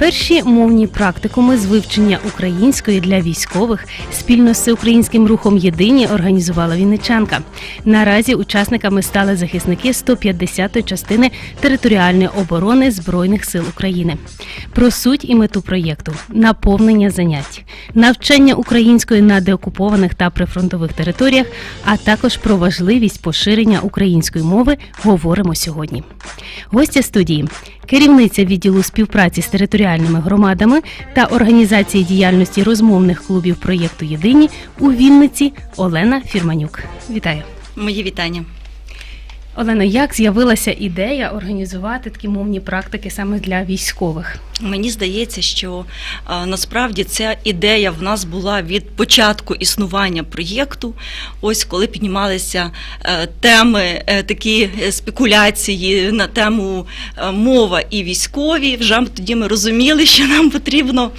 Перші мовні практикуми з вивчення української для військових спільно з всеукраїнським рухом Єдині організувала Вінничанка. Наразі учасниками стали захисники 150-ї частини територіальної оборони Збройних сил України. Про суть і мету проєкту, наповнення занять, навчання української на деокупованих та прифронтових територіях, а також про важливість поширення української мови говоримо сьогодні. Гостя студії керівниця відділу співпраці з територіальними громадами та організації діяльності розмовних клубів проєкту Єдині у Вінниці Олена Фірманюк. Вітаю. Мої вітання. Олено, як з'явилася ідея організувати такі мовні практики саме для військових? Мені здається, що а, насправді ця ідея в нас була від початку існування проєкту. Ось коли піднімалися е, теми, е, такі е, спекуляції на тему е, мова і військові. Вже тоді ми розуміли, що нам потрібно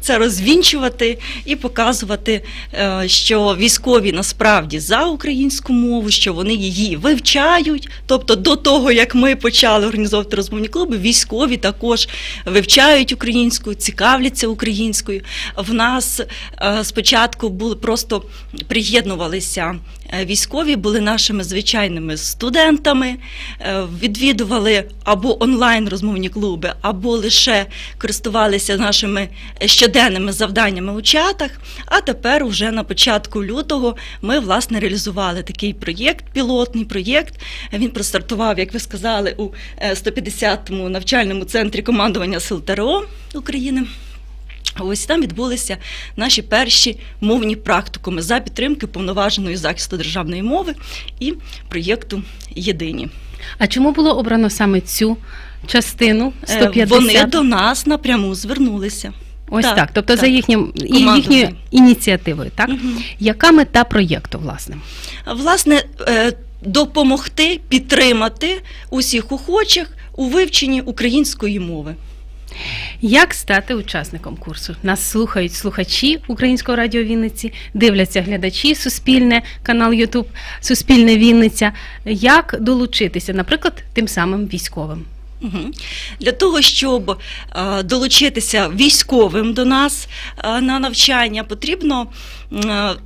це розвінчувати і показувати, е, що військові насправді за українську мову, що вони її вивчають. Тобто, до того як ми почали організовувати розмовні клуби, військові також вивчають українську, цікавляться українською. В нас е, спочатку були просто приєднувалися військові, були нашими звичайними студентами, е, відвідували або онлайн розмовні клуби, або лише користувалися нашими щоденними завданнями у чатах. А тепер, уже на початку лютого, ми власне реалізували такий проєкт, пілотний проєкт. Він простартував, як ви сказали, у е, 150-му навчальному центрі командування сил ТРО України. Ось там відбулися наші перші мовні практикуми за підтримки повноваженої захисту державної мови і проєкту Єдині. А чому було обрано саме цю частину Е, 150? Вони до нас напряму звернулися. Ось так, так, тобто за їхнім їхньою ініціативою, так? Мгм. Яка мета проєкту, власне? Власне, е, допомогти підтримати усіх охочих у вивченні української мови. Як стати учасником курсу? Нас слухають слухачі Українського радіо Вінниці, дивляться глядачі Суспільне, канал Ютуб Суспільне Вінниця. Як долучитися, наприклад, тим самим військовим? Для того, щоб е, долучитися військовим до нас е, на навчання, потрібно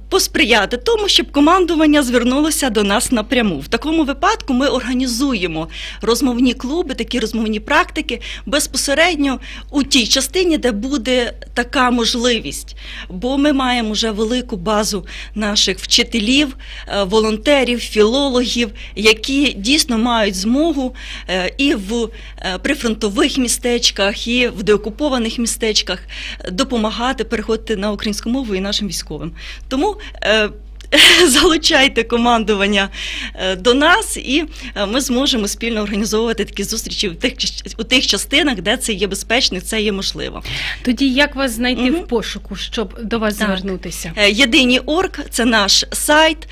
посприяти тому, щоб командування звернулося до нас напряму. В такому випадку ми організуємо розмовні клуби, такі розмовні практики безпосередньо у тій частині, де буде така можливість. Бо ми маємо вже велику базу наших вчителів, е, волонтерів, філологів, які дійсно мають змогу е, і в е, прифронтових містечках, і в деокупованих містечках е, допомагати переходити на українську мову і нашим військовим. Тому е, залучайте командування е, до нас, і е, ми зможемо спільно організовувати такі зустрічі у тих, у тих частинах, де це є безпечно, це є можливо. Тоді як вас знайти Мгм. в пошуку, щоб до вас Так. звернутися? Єдині орг це наш сайт.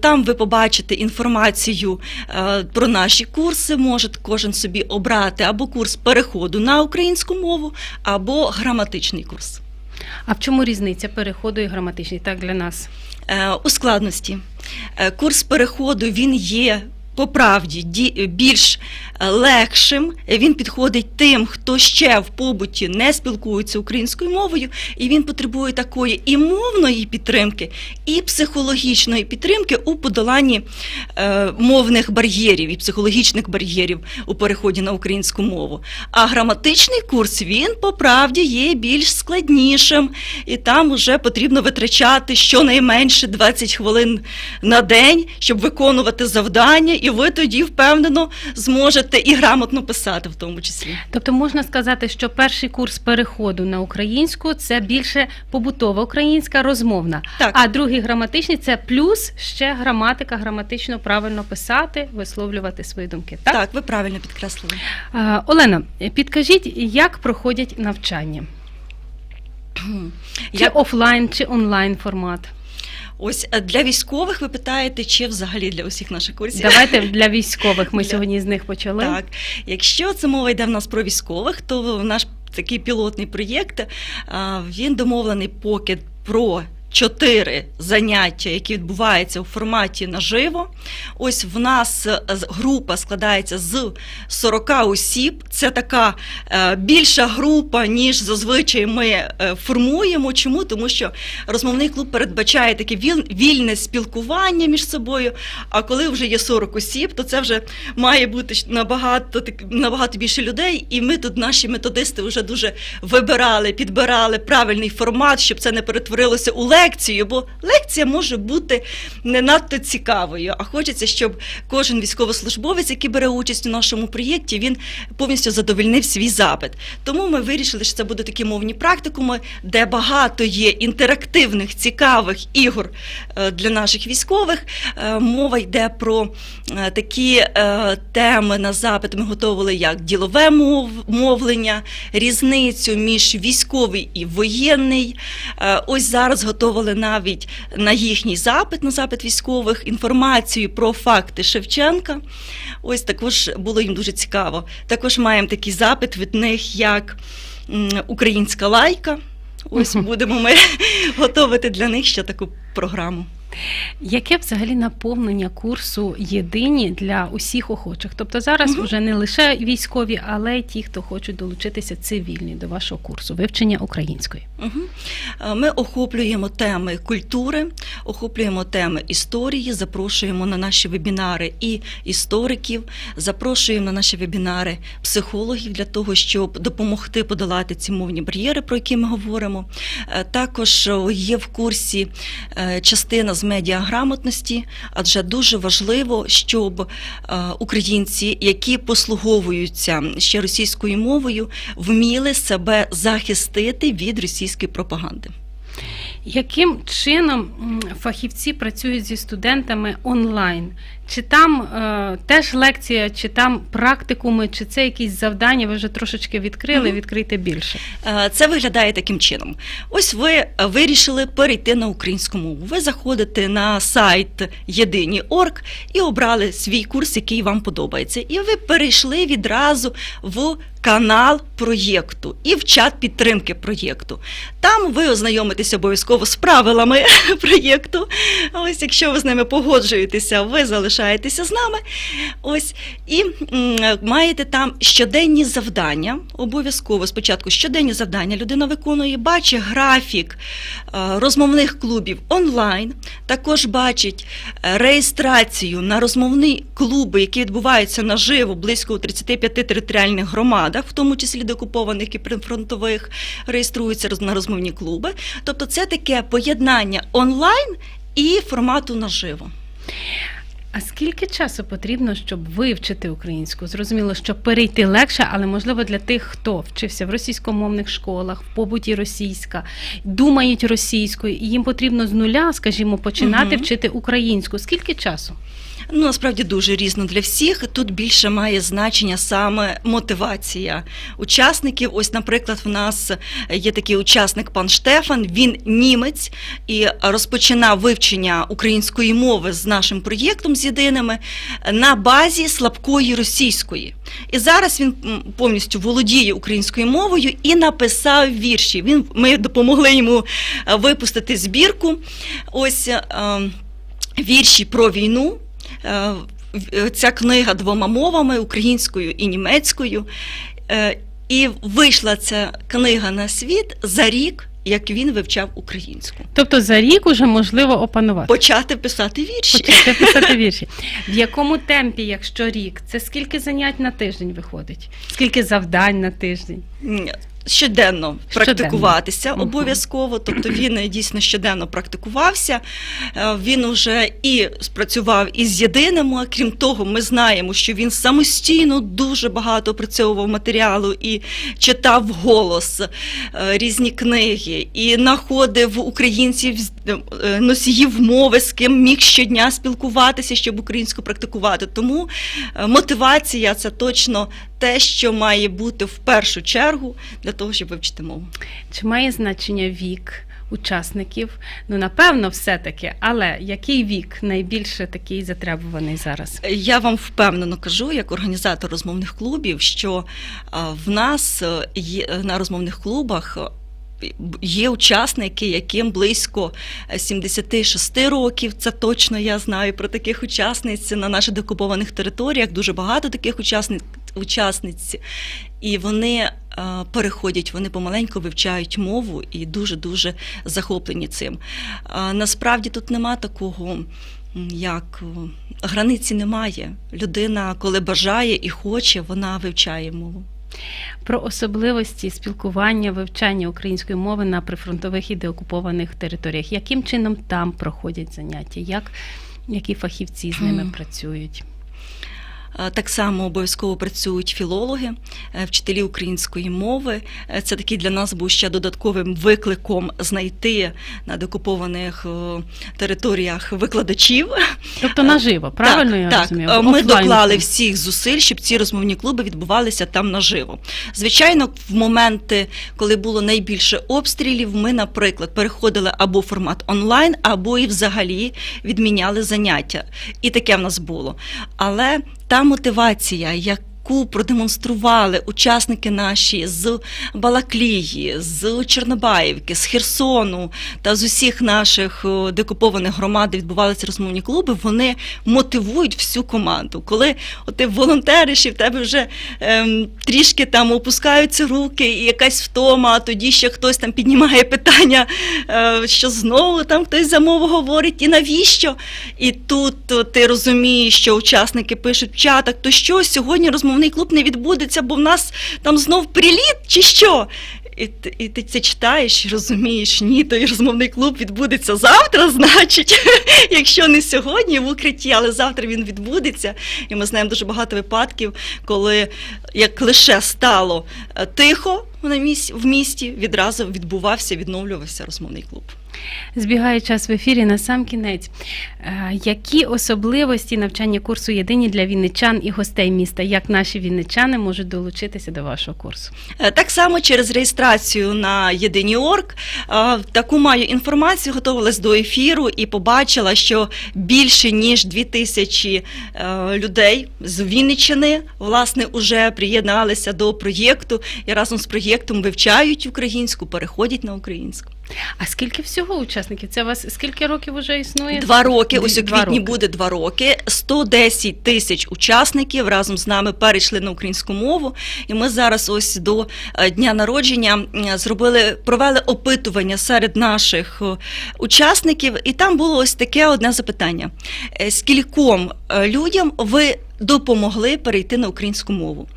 Там ви побачите інформацію про наші курси. Можете кожен собі обрати або курс переходу на українську мову, або граматичний курс. А в чому різниця переходу і граматичний? Так для нас. Е, У складності Е, курс переходу він є. По правді ді- більш е, легшим, він підходить тим, хто ще в побуті не спілкується українською мовою, і він потребує такої і мовної підтримки, і психологічної підтримки у подоланні е, мовних бар'єрів і психологічних бар'єрів у переході на українську мову. А граматичний курс він по правді є більш складнішим, і там вже потрібно витрачати щонайменше 20 хвилин на день, щоб виконувати завдання, і ви тоді впевнено зможете і грамотно писати в тому числі. Тобто можна сказати, що перший курс переходу на українську це більше побутова українська розмовна, Так. а другий граматичний це плюс ще граматика, граматично правильно писати, висловлювати свої думки. Так, Так, ви правильно підкреслили. Олена, підкажіть, як проходять навчання? Чи Як офлайн, чи онлайн формат? Ось е, для військових ви питаєте, чи взагалі для усіх наших курсів? Давайте для військових. Ми Для- сьогодні з них почали. Так, якщо це мова йде в нас про військових, то наш такий пілотний проєкт він домовлений поки про. Чотири заняття, які відбуваються у форматі наживо. Ось в нас е, група складається з 40 осіб. Це така е, більша група, ніж зазвичай ми е, формуємо. Чому? Тому що розмовний клуб передбачає таке вільне спілкування між собою. А коли вже є 40 осіб, то це вже має бути набагато набагато більше людей. І ми тут, наші методисти, вже дуже вибирали, підбирали правильний формат, щоб це не перетворилося у лекцію. Бо лекція може бути не надто цікавою. А хочеться, щоб кожен військовослужбовець, який бере участь у нашому проєкті, він повністю задовольнив свій запит. Тому ми вирішили, що це будуть такі мовні практикуми, де багато є інтерактивних, цікавих ігор е, для наших військових. Е, Мова йде про е, такі теми на запит. Ми готували як ділове мовлення, різницю між військовий і воєнний. Ось зараз готували навіть на їхній запит, на запит військових, інформацію про факти Шевченка. Ось також було їм дуже цікаво. Також маємо такий запит від них, як українська лайка. Ось будемо ми готувати для них ще таку програму. Яке взагалі наповнення курсу єдині для усіх охочих? Тобто зараз Мгм. вже не лише військові, але й ті, хто хочуть долучитися цивільні до вашого курсу вивчення української. Е, Ми охоплюємо теми культури, охоплюємо теми історії, запрошуємо на наші вебінари і істориків, запрошуємо на наші вебінари психологів для того, щоб допомогти подолати ці мовні бар'єри, про які ми говоримо. Е, Також е, є в курсі частина з медіаграмотності, адже дуже важливо, щоб е, українці, які послуговуються ще російською мовою, вміли себе захистити від російської пропаганди. Яким чином фахівці працюють зі студентами онлайн? Чи там е, теж лекція, чи там практикуми, чи це якісь завдання? Ви вже трошечки відкрили, Мгм. відкрийте більше. Е, Це виглядає таким чином. Ось ви е, вирішили перейти на українську мову. Ви заходите на сайт єдині.орг і обрали свій курс, який вам подобається. І ви перейшли відразу в канал проєкту і в чат підтримки проєкту. Там ви ознайомитесь обов'язково з правилами проєкту. Ось, якщо ви з ними погоджуєтеся, ви залишаєтеся з нами. Ось і маєте там щоденні завдання. Обов'язково спочатку щоденні завдання людина виконує, бачить графік е, розмовних клубів онлайн. Також бачить е, реєстрацію на розмовні клуби, які відбуваються наживо близько у 35 територіальних громадах, в тому числі деокупованих і прифронтових, реєструються на розмовні клуби. Тобто, це таке поєднання онлайн і формату наживо. А скільки часу потрібно, щоб вивчити українську? Зрозуміло, що перейти легше, але можливо для тих, хто вчився в російськомовних школах, в побуті російська, думають російською, і їм потрібно з нуля, скажімо, починати Мгм. вчити українську. Скільки часу? Ну, насправді дуже різно для всіх. Тут більше має значення саме мотивація учасників. Ось, наприклад, в нас є такий учасник пан Штефан. Він німець і розпочинав вивчення української мови з нашим проєктом з єдиними на базі слабкої російської. І зараз він повністю володіє українською мовою і написав вірші. Він ми допомогли йому е, випустити збірку. Ось. е, Вірші про війну. Е, Ця книга двома мовами українською і німецькою. Е, І вийшла ця книга на світ за рік, як він вивчав українську. Тобто за рік уже можливо опанувати. Почати писати вірші. Почати писати вірші. В якому темпі, якщо рік, це скільки занять на тиждень виходить? Скільки завдань на тиждень? Щоденно практикуватися Мгм. обов'язково, тобто він е, дійсно щоденно практикувався. Е, Він уже і спрацював із єдиним. а Крім того, ми знаємо, що він самостійно дуже багато опрацьовував матеріалу і читав голос е, різні книги, і знаходив українців носіїв мови, з ким міг щодня спілкуватися, щоб українську практикувати. Тому мотивація це точно те, що має бути в першу чергу для того, щоб вивчити мову. Чи має значення вік? учасників. Ну, напевно, все-таки, але який вік найбільше такий затребуваний зараз? Я вам впевнено кажу, як організатор розмовних клубів, що в нас е, є на розмовних клубах. е, Є учасники, яким близько е, 76 років. Це точно я знаю про таких учасниць на наших декупованих територіях. Дуже багато таких учасниць, учасниць. І вони е, переходять, вони помаленьку вивчають мову і дуже дуже захоплені цим. Насправді тут нема такого. Як границі немає. Людина, коли бажає і хоче, вона вивчає мову. Про особливості спілкування, вивчання української мови на прифронтових і деокупованих територіях. Яким чином там проходять заняття? Як, які фахівці з ними працюють? Е, Так само обов'язково працюють філологи, е, вчителі української мови. Е, Це такий для нас був ще додатковим викликом знайти на декупованих е, територіях викладачів. Тобто наживо, правильно так, я так. розумію? Е, Ми доклали всіх зусиль, щоб ці розмовні клуби відбувалися там наживо. Звичайно, в моменти, коли було найбільше обстрілів, ми, наприклад, переходили або в формат онлайн, або і взагалі відміняли заняття. І таке в нас було. Але та мотивація, яку продемонстрували учасники наші з Балаклії, з Чорнобаївки, з Херсону та з усіх наших декупованих громад, де відбувалися розмовні клуби, вони мотивують всю команду. Коли ти волонтериш і в тебе вже ем, трішки там опускаються руки, і якась втома, а тоді ще хтось там піднімає питання, е, що знову там хтось за мову говорить, і навіщо? І тут ти розумієш, що учасники пишуть в чатах, то що сьогодні розмовний клуб не відбудеться, бо в нас там знов приліт чи що? І, і ти це читаєш розумієш, ні, той розмовний клуб відбудеться завтра, значить, якщо не сьогодні в укритті, але завтра він відбудеться. І ми знаємо дуже багато випадків, коли як лише стало е, тихо на місці, в місті, відразу відбувався, відновлювався розмовний клуб. Збігає час в ефірі на сам кінець. Е, Які особливості навчання курсу єдині для вінничан і гостей міста? Як наші вінничани можуть долучитися до вашого курсу? Е, Так само через реєстрацію на Єдині.орг е, таку маю інформацію, готувалась до ефіру і побачила, що більше ніж дві тисячі людей з Вінниччини власне уже приєдналися до проєкту і разом з проєктом вивчають українську, переходять на українську. А скільки всього учасників? Це у вас скільки років вже існує? Два роки, ось у квітні роки. буде два роки. 110 тисяч учасників разом з нами перейшли на українську мову. І ми зараз, ось до е, дня народження, зробили провели опитування серед наших е, учасників, і там було ось таке одне запитання: Е, скільком людям ви допомогли перейти на українську мову?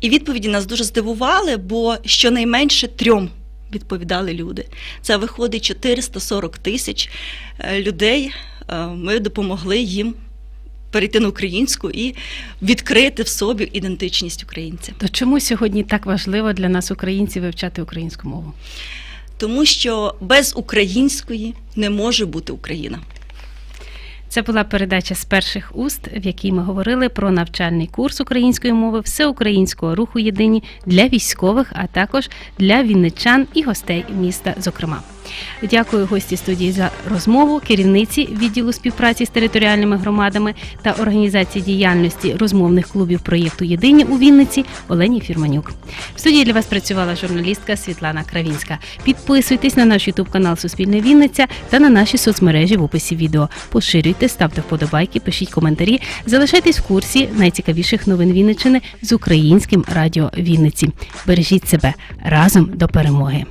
І відповіді нас дуже здивували, бо щонайменше трьом. Відповідали люди. Це виходить 440 тисяч е, людей. Е, Ми допомогли їм перейти на українську і відкрити в собі ідентичність українця. То чому сьогодні так важливо для нас, українців, вивчати українську мову? Тому що без української не може бути Україна. Це була передача з перших уст, в якій ми говорили про навчальний курс української мови всеукраїнського руху єдині для військових, а також для вінничан і гостей міста. Зокрема, дякую гості студії за розмову, керівниці відділу співпраці з територіальними громадами та організації діяльності розмовних клубів проєкту Єдині у Вінниці Олені Фірманюк. В студії для вас працювала журналістка Світлана Кравінська. Підписуйтесь на наш Ютуб канал Суспільне Вінниця та на наші соцмережі в описі відео. Поширюйте, ставте вподобайки, пишіть коментарі, залишайтесь в курсі найцікавіших новин Вінниччини з українським радіо Вінниці. Бережіть себе разом до перемоги.